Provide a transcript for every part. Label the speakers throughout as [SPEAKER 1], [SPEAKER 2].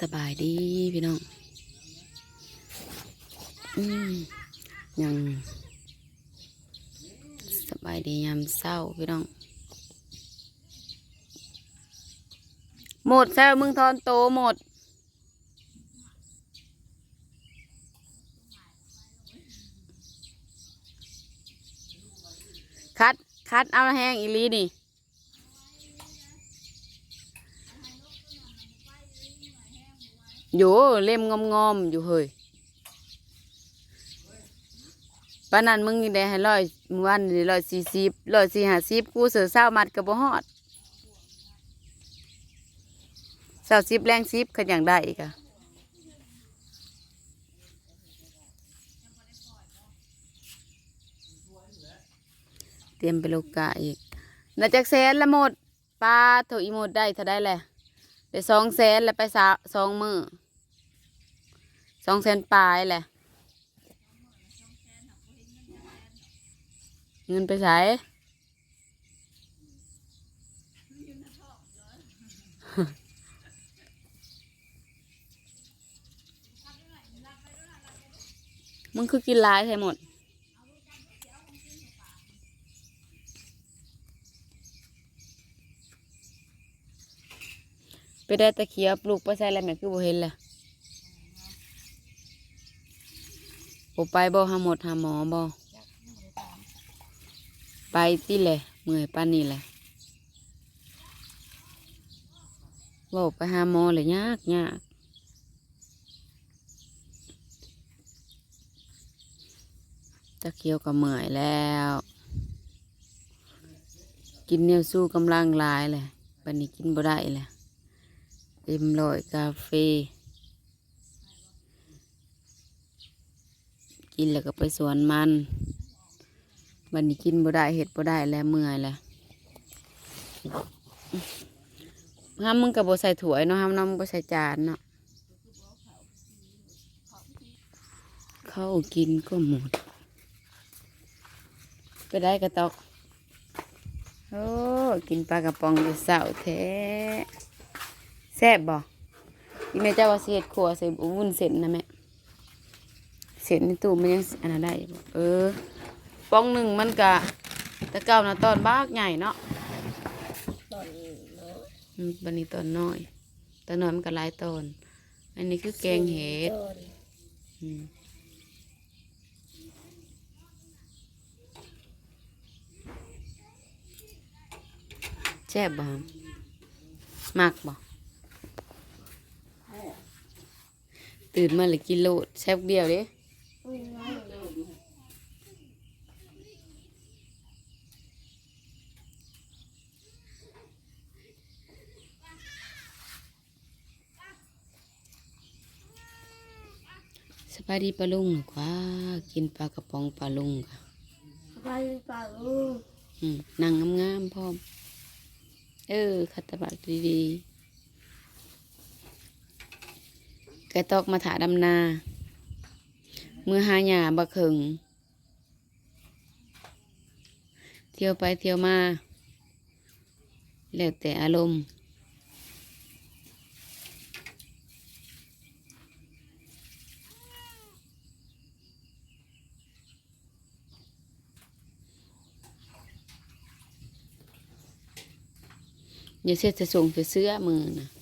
[SPEAKER 1] สบายดีพี่น้อง อืมยังสบายดียามเศร้าพี่น้อง หมดแซ่มึงทอนโตหมด คัด คัดเอาแห้งอีลีนี่ อยู่เล่มงอมงอมอยู่เฮ้ยปานนั้นมึงนี่ได้ให้ร้อยมือวันร้อยสี่สิบร้อยสี่ห้าสิบกูเสือเศร้ามัดกับบ่ฮอดเศร้าสิบแรงสิบขันอย่างได้อีกอะเตรียมไปโลกกาอีกน่าจักแสนละหมดปลาโถอีหมดได้เท่าได้แหละได้สองแสนแล้วไปสองมือ สองแสนปลายแหละ เงินไปใช้มึงคือกินหลายใช่หมด ไปได้ตะเคียบลูกไปใส่อะไรแม่คือบ่เห็นล่ะ บ่ไปบ่หาหมดหาหมอบ่ไปติแหละเมื่อยปานนี้แหละเว่ไปหาหมอเลยยากยากตะเคียวก็เมื่อยแล้ว กินเนียวสู้กำลังลายเลยปันนี้กินบ่ได้เลยเต็มร้อยกาแฟ กินแล้วก็ไปสวนมันวันนี้กินบ่ได้เห็ดบ่ได้แล้วเมื่อยแล้วห้ามมึงกับบ่ใส่ถ้วยเนาะห้ามน้ำบ่ใส่จานเนาะเข้าวกินก็หมดไปได้กระตอกโอ้กินปลากระป๋องแต่เสาแท้แซ่บบ่อีแม่เจ้าว่าสิเฮ็ดขัวใส่วุ้นเส้นนะแม่ เส้นในตู้มันยังอันนั้นได้บ่เออป้องหนึ่งมันกะตะเก้านะตอนบากใหญ่เนาะ
[SPEAKER 2] ตอนนี้เนาะ
[SPEAKER 1] อืมบันนี้ตอนน้อยตอนน้อยมันก็หลายตอน อันนี้คือแกงเห็ด
[SPEAKER 2] ตอน
[SPEAKER 1] อืมแซ่บบ่มักบ่ตื่นมาเลยกินโลดแซ่บเดียวเด้
[SPEAKER 2] อุ้ยน้อยเลย
[SPEAKER 1] สบายดีปลาลุงกว่ากินปลากระป๋องปลาลุงค่ะ
[SPEAKER 2] ไปปากลูก
[SPEAKER 1] อืมนั่งงามๆพร้อม เออขัดตะบักดีๆไก่ตอกมาถาดำนา มือหาหยาบักเขิงเที่ยวไปเที่ยวมา แล้วแต่อารมณ์อย่าเสียจะส่งจะเสื้อมือนะ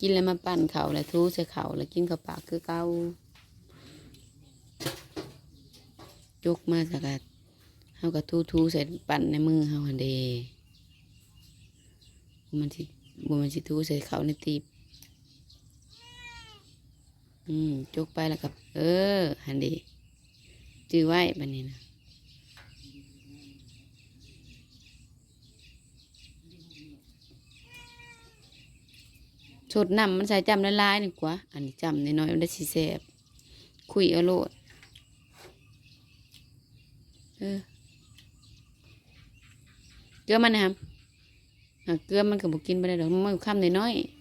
[SPEAKER 1] กินแล้วมาปั่นเขาแล้วทูใส่เขาแล้วกินเข้าปากคือเก้ายกมาสักกัดเฮากับทูทูใส่ปั่นในมือเฮาหันเดมันสิบมันสิทูใส่เขาในตีบอืมจกไปแล้วกับเออหันเดจื้อไว้บันนี้นะ สดน้ำมันใส่จำละลายๆนี่กว่า อันนี้จำน้อยๆมันได้สีแสบคุยเอาโลดเออเกลือมันนะครับเกลือมันก็บอกกินไปได้ดอกมันข้ามน้อยๆ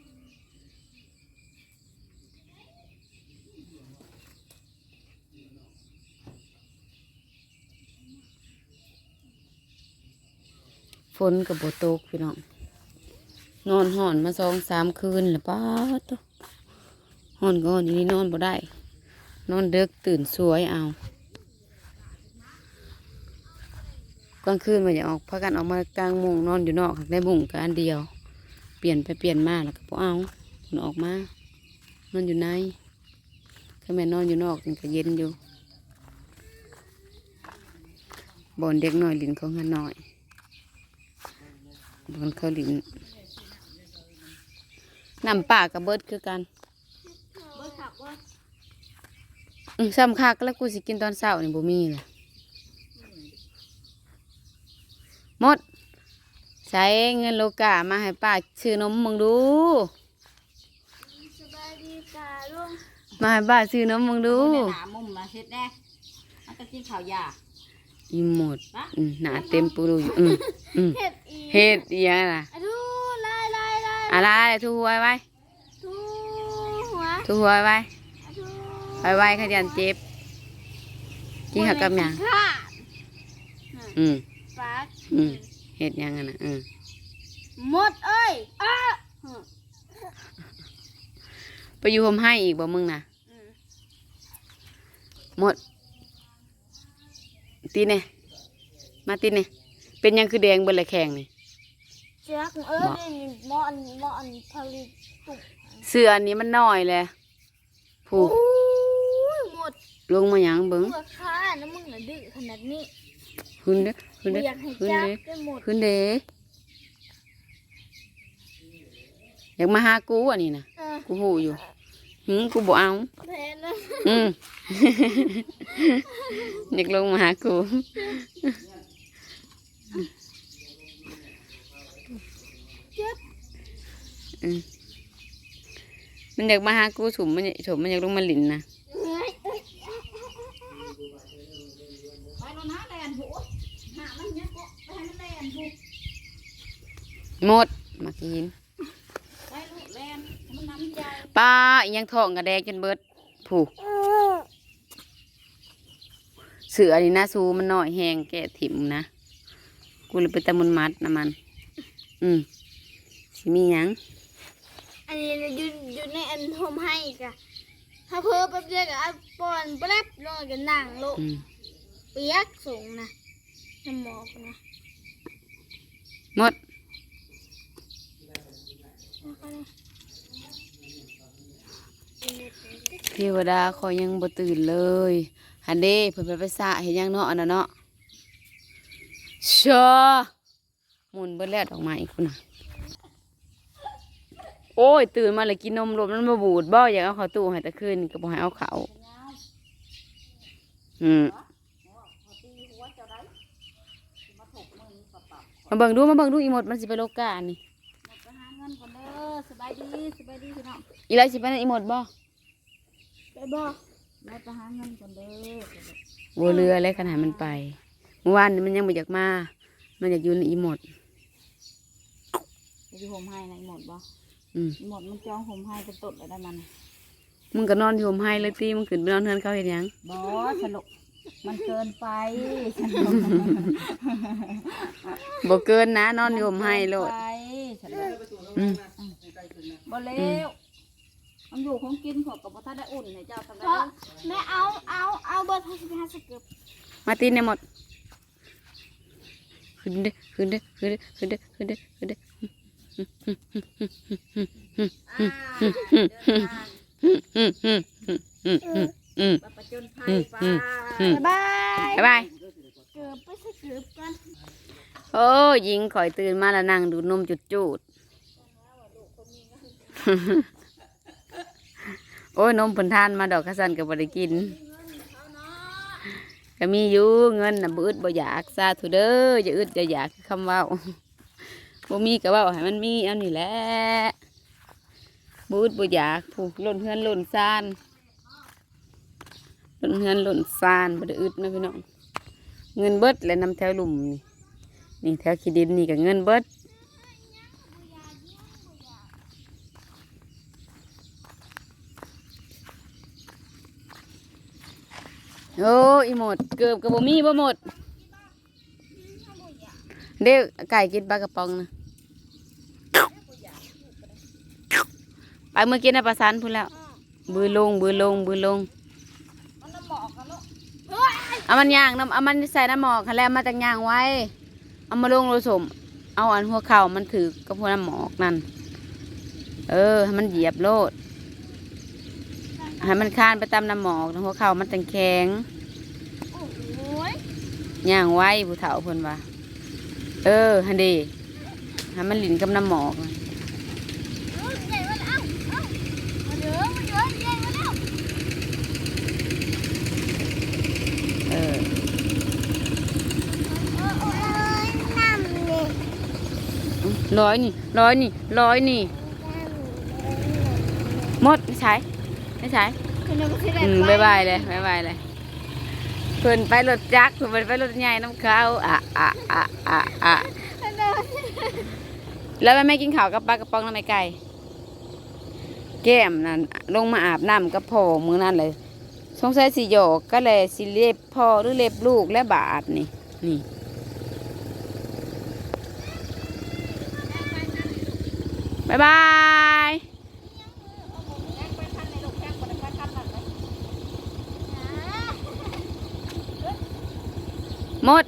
[SPEAKER 1] ฝนกับบตกพี่น้อง นอนห่อนมาสองสามคืนแล้วป้าตัวห่อนก็ห่อนอยู่นี่นอนบ่ได้ นอนเด็กตื่นสวยเอากลางคืนมาอยาออกพากันออกมากลางมุงนอนอยู่นอกได้มุงกันอันเดียว เปลี่ยนไปเปลี่ยนมาแล้วก็บ่เอามันออกมานอนอยู่ในถ้าแม่นอนอยู่นอกมันก็เย็นอยู่บอนเด็กหน้อยลินเของหันหน่อยบอนเขาลิน น้ำป่ากับเบิดคือกัน
[SPEAKER 2] บ่ขับว่า
[SPEAKER 1] อืมซ้ำคักแล้วกูสิกินตอนเช้านี่บ่มีเลยหมด ใช้เงินโลกามาให้ป้าซื้อนมมึงดู
[SPEAKER 2] สบายดีป่าลุง
[SPEAKER 1] มาให้ป้าซื้อนมมึงดู
[SPEAKER 3] ดูหนามุมมาเฮ็ดแน่มันก็กินข้าวยา
[SPEAKER 1] อีหมดอืมหนาเต็มปูรูอยู่อืมอืม
[SPEAKER 2] เห็ดอี
[SPEAKER 1] เฮ็ดอีหยังล่ะ
[SPEAKER 2] อะดูลายลายลาย
[SPEAKER 1] อะไรทูไว้ไว้
[SPEAKER 2] ทูหัว
[SPEAKER 1] ทูไว้ไว้
[SPEAKER 2] อะดู
[SPEAKER 1] ไว้ไว้ขยันเจ็บกินข้าวกับหยัง
[SPEAKER 2] ข้า
[SPEAKER 1] อืม
[SPEAKER 2] ฟัก
[SPEAKER 1] อืมเฮ็ดหยังอะนะอืม
[SPEAKER 2] หมดเอ้ยอ้า
[SPEAKER 1] ไปอยู่ห่มให้อีกบ่มึงน่ะ
[SPEAKER 2] อืม
[SPEAKER 1] หมด ตีเนี่ยมาตีเนี่ยเป็นหยังคือแดงเบิดเลยแข็งนี่
[SPEAKER 2] เจ้าของเอ้ยนี่หมอนหมอนผลิตตุก
[SPEAKER 1] เสื้ออันนี้มันน้อยเลยผูก
[SPEAKER 2] โอ้ยหมด
[SPEAKER 1] ลงมาหยังเบิ้ง
[SPEAKER 2] เมื่อค้านะมึงน่ะดื้อขนาดนี้
[SPEAKER 1] ขึ้นเด้อขึ้น
[SPEAKER 2] ไม่
[SPEAKER 1] เด้อ
[SPEAKER 2] อยากให้
[SPEAKER 1] ขึ้น
[SPEAKER 2] จับ
[SPEAKER 1] เด้อ
[SPEAKER 2] ได้หมด
[SPEAKER 1] ขึ้นเด้ออยากมาหากูอันนี้นะ
[SPEAKER 2] เออ
[SPEAKER 1] กูหูอยู่หืมกูบ่เอา
[SPEAKER 2] แพ้นะ
[SPEAKER 1] อืม อยากลงมาหากู
[SPEAKER 2] เจ็บ
[SPEAKER 1] อื มันอยากมาหากูสมมันอยากสมมันอยากลงมาหลินนะ
[SPEAKER 3] หม
[SPEAKER 1] ดมากิน
[SPEAKER 3] ปลา
[SPEAKER 1] อียังท้องกระแดงจนเบิดผูก
[SPEAKER 2] เสื
[SPEAKER 1] อนี่นะซูมันหน้อยแหงแกะถิ่มนะกูเลยไปตะมุนมัดนะมัน อืมสิมียัง
[SPEAKER 2] อันนี้อยู่อยู่ในอันโฮมให้กะถ้าเพิ่มแป๊บเดียวก็เอาปอนแป๊บลงกันนั่งโลก
[SPEAKER 1] อืม
[SPEAKER 2] เปียกสูงนะน้ำหมอกนะ
[SPEAKER 1] หมดเทวดาคอยยังบ่ตื่นเลยฮันเด้เพิ่นไปไปสระเห็นยังเนาะอันนั้นเนาะชอหมุนเบิดแล้วดอกไม้คุณน่ะ โอ้ย ตื่นมาเลยกินนมรวมมันมาบูดบ่อยากเอาเข้าตู้ให้แต่คืนก็บ่ให้เอาเขาอืมมาเบิ่งดูมาเบิ่งดูอีหมดมันสิไปโลกานี่
[SPEAKER 3] ไปหาเงินก่อนเด้อสบายดีสบายดีพี่น้อง
[SPEAKER 1] อีไรสิไปนั่นอีหมดบ่
[SPEAKER 2] ไปบอก
[SPEAKER 3] เราไปหาเงินก่อนเด้อ
[SPEAKER 1] วัวเรืออะไรขนาดมันไปเมื่อวานนี้มันยังไม่อยากมา มันอยากอยู่ในอีหมด
[SPEAKER 3] จะอยู่ห่มให้นะอีหมดบ่
[SPEAKER 1] อืม
[SPEAKER 3] อี หมดมันจองห่มให้เป็นต้นเลยได้มัน
[SPEAKER 1] มึงก็นอนอยู่ห่มให้เลยตีมึงขึ้นไปนอนเฮือนเขาเห็นยัง
[SPEAKER 3] บ่สนุกมันเกินไปสนุก
[SPEAKER 1] บ่เกินนะ นอนอยู่ห่มให้โลด
[SPEAKER 3] ไปสนุก
[SPEAKER 1] อืม
[SPEAKER 3] บ่เร็วมันอยู่ของกินของกับบ่ทันได้อุ่นให้เจ้าทำได้
[SPEAKER 2] เพราะ
[SPEAKER 3] เด้อ
[SPEAKER 2] แม่เอาเอาเอาเบอร์โทรศัพท์ให้สเก็บ
[SPEAKER 1] มาตีในหมดขึ้นเด้อขึ้นเด้อขึ้นเด้อขึ้นเด้อขึ้นเด้อขึ้นเด้
[SPEAKER 3] ประจนภัยไป
[SPEAKER 2] บ๊ายบาย
[SPEAKER 1] บ๊ายบาย
[SPEAKER 2] เกือบไปสเก็บกัน
[SPEAKER 1] โอ้ยิงข่อยตื่นมาแล้วนั่งดูนมจุดจูดโอ้ยนมผลทานมาดอกกระสันกับบได้กินก็มีอยู่เงินนะบอึดบ่อยากซาถุเด้ออย่าอึดอย่าอยากคำว่า บ่มีก็เว่าให้มันมีเอานี่แหละบอึดบ่อยากผูกหล่นเฮือนหล่นซานหล่นเฮือนหล่นซานบ่ได้อึดนะพี่น้องเงินเบิดและนำแถวหลุมนี่นี่แถวขี้ดินนี่ก็เงินเบิดโอ้อีหมดเกือบกับบ่มีบ่หมดเด็กไก่กินปลากระป๋องนะ ไปเมื่อกี้นะประสานพูดแล้ว บือลง บือลง บือลง
[SPEAKER 3] มันน้ำหมอกกันลูก
[SPEAKER 2] เฮ้ย
[SPEAKER 1] เอามันย่างน้ำเอามันใส่น้ำหมอกค่ะแล้วมาจากย่างไว้ เอามาลงโรสม เอาอันหัวเข่ามันถือกับหัวน้ำหมอกนั่น เออให้มันเหยียบโลดให้มันคานไปตามน้ำหมอกหัวเข่ามันตังแข็ง
[SPEAKER 2] โอ้โหย
[SPEAKER 1] ย่างไว้ผู้เฒ่าเพิ่นว่า เออฮันดีให้มันหลินกับน้ำหมอกน่ะ
[SPEAKER 2] เอ้าใหญ่มาแล้วเอ้ามาเด้อมาเด้อใหญ่มาแล้ว
[SPEAKER 1] เออ
[SPEAKER 2] เออเออน้ำเนี่ย
[SPEAKER 1] ร้อยนี่ร้อยนี่ร้อยนี่หมดไม่ใช่ไม่ใช่
[SPEAKER 2] คือเราไม่ใช่
[SPEAKER 1] อืมบายบายเลยบายบายเลยเพิ่นไปรถจักรเพิ่นไปรถใหญ่น้ำเขาอะอะอะอะอะแล้วแม่กินข้าวกับปลากระป๋องน้ำไม่ไก่แก้มนั่นลงมาอาบน้ำกับพ่อมือนั่นเลยสงสัยสิหยอกก็เลยสิเล็บพ่อหรือเล็บลูกและบาดนี่นี่บายบาย
[SPEAKER 3] แข้งไปขั้นในลูกแข้งไปขั้นขั้ นนั่นเลย
[SPEAKER 1] หมด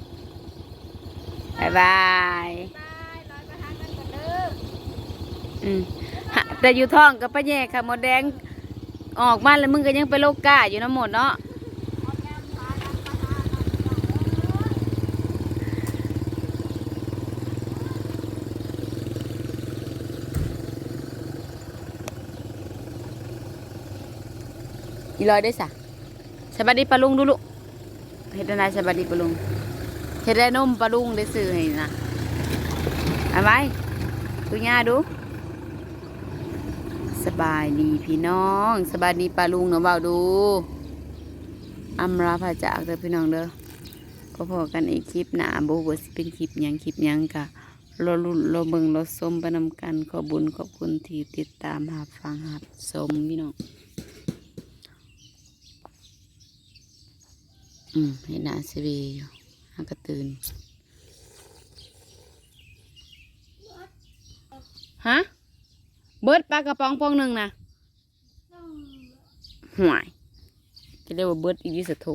[SPEAKER 1] บายบาย
[SPEAKER 3] อื
[SPEAKER 1] มแต่อยู่ท้องกับป้าแย่ค่ะหมดแดงออกมาแล้วมึงก็ยังไปโลกกาอยู่นะหมดเนาะ อีลอยได้สะสวัดีปลาลุงดูลูกเฮ็ดอะไรสวัดีปลาลุงเฮ็ดได้นมปลาลุงได้ซื้อให้นะเอาไว้ดูย่าดู สบายดีพี่น้อง สบายดีปลาลุงเนาะเบาดูอำลาพระจากเด้อพี่น้องเด้อก็พอกันอีกคลิปหนาบว่าสิเป็นคลิปยังคลิปยังกะรอรุ่นรอเบิ่งรอชมไปนำกันขอบุญขอบคุณที่ติดตามหาฟังหาชมพี่น้อง อืมเห็นหน้าสวีอยู่หากระตื่นฮะ เบิดปลากระป๋องปองหนึ่งนะห่วยจะเรียกว่าเบิดอีกสะโท